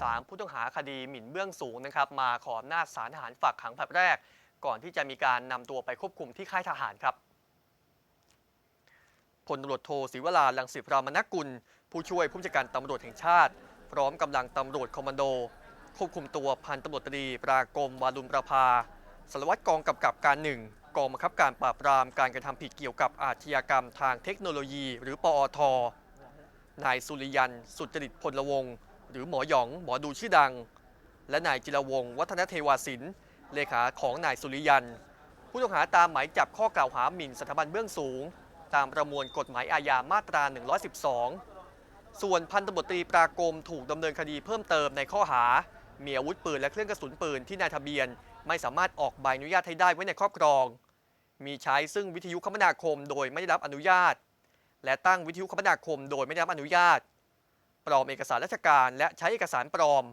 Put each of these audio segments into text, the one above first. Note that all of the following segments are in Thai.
สามผู้ต้องหาคดีหมิ่นเบื้องสูงนะครับมาขออำนาจศาลทหารฝากขังผลัดแรก ก่อนที่จะมีการนำตัวไปควบคุมที่ค่ายทหารครับพลตำรวจโทศิวราลังสิพรามนกุล ผู้ช่วยผู้จัดการตำรวจแห่งชาติ พร้อมกำลังตำรวจคอมมานโด ควบคุมตัวพันตำรวจตรีปรากรมวารุณประภาสารวัตรกองกำกับการหนึ่งกองบังคับการปราบปรามการกระทำผิดเกี่ยวกับอาชญากรรมทางเทคโนโลยี หรือปอทนายสุริยัน สุจริตพลวงศ์ หรือหมอหยองหมอดูชื่อดัง และนายจิรวงศ์วัฒนเทวาสินเลขาของนายสุริยัน ผู้ต้องหาตามหมายจับข้อกล่าวหาหมิ่นสถาบันเบื้องสูง ตามประมวลกฎหมายอาญามาตรา 112 ส่วนพันตำรวจตรีปรากรมถูกดำเนินคดีเพิ่มเติมในข้อหา มีอาวุธปืนและเครื่องกระสุนปืนที่นายทะเบียน ไม่สามารถออกใบอนุญาตให้ได้ไว้ในครอบครอง มีใช้ซึ่งวิทยุคมนาคมโดยไม่ได้รับอนุญาต และตั้งวิทยุคมนาคมโดยไม่ได้รับอนุญาต ปลอมเอกสารราชการ และใช้เอกสารปลอม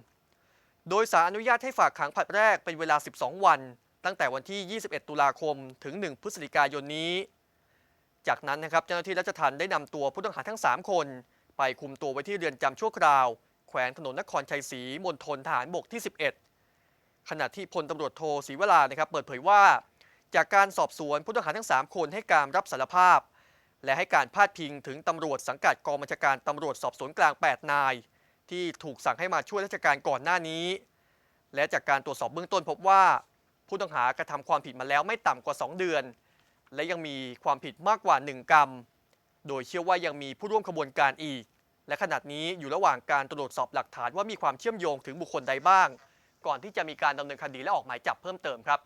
โดยสารอนุญาตให้ฝากขังผลัดแรกเป็นเวลา 12 วัน ตั้งแต่วันที่ 21 ตุลาคม ถึง 1 พฤศจิกายนนี้ จากนั้นนะครับเจ้าหน้าที่ราชทัณฑ์ได้นำตัวผู้ต้องหาทั้ง 3 คน ไปคุมตัวไว้ที่เรือนจำชั่วคราว แขวงถนนนครชัยศรีมณฑลทหารบกที่ 11 ขณะที่พลตำรวจโทศรีวรานะครับเปิดเผยว่า จากการสอบสวนผู้ต้องหาทั้ง 3 คนให้การรับสารภาพ และให้การพาดพิงถึงตำรวจสังกัดกองบัญชาการตำรวจสอบสวนกลาง 8 นาย ที่ถูกสั่งให้มาช่วยราชการก่อนหน้านี้ และจากการตรวจสอบเบื้องต้นพบว่า ผู้ต้องหากระทำความผิดมาแล้วไม่ต่ำกว่า 2 เดือน และยังมีความผิดมากกว่า 1 กรรม โดยเชื่อว่ายังมีผู้ร่วมขบวนการอีก และขณะนี้อยู่ระหว่างการตรวจสอบหลักฐานว่ามีความเชื่อมโยงถึงบุคคลใดบ้าง ก่อนที่จะมีการดำเนินคดีและออกหมายจับเพิ่มเติมครับ